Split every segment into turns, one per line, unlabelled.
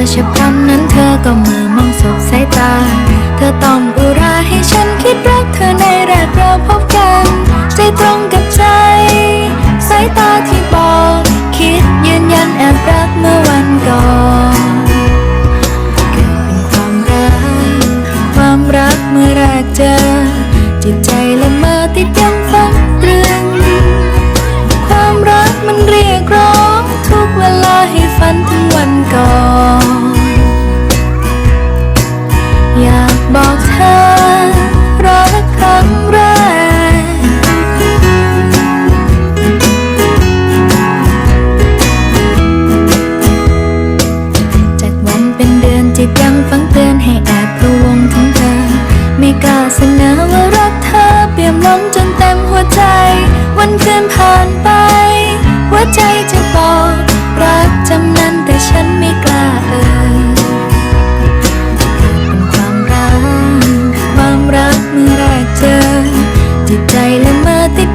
อฉับพลันนั้นเธอก็มือมองสบสายตา เธอต้องอุราให้ฉันคิดรักเธอในแรกเราพบกัน ใจตรงกับใจ สายตาที่บอก คิดยืนยันแอบรักเมื่อวันก่อนเกิดเป็นความรัก ความรักเมื่อแรกเจอ จิตใจละเมอติดยัง นจนเต็มหัวใจ วันคืนผ่านไป หัวใจจะบอกรักจำนั้นแต่ฉันไม่กล้าเอ่ยเป็นความรัก ความรักเมื่อแรกเจอ จิตใจละเมอติด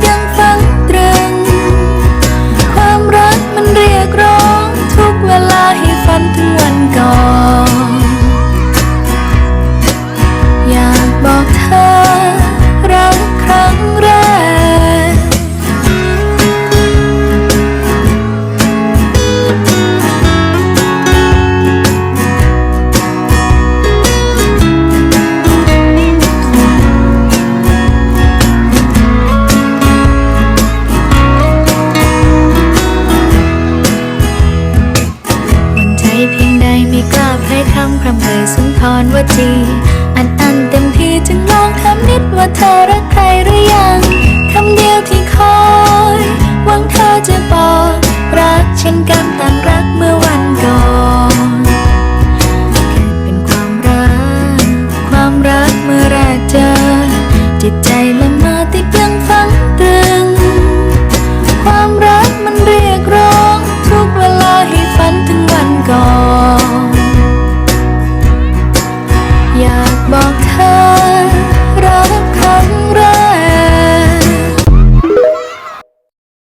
กล้าใครคำพร่ำเอ่ยสุนทรวจี อันอันเต็มที่จึงลองถามนิดว่าเธอ อน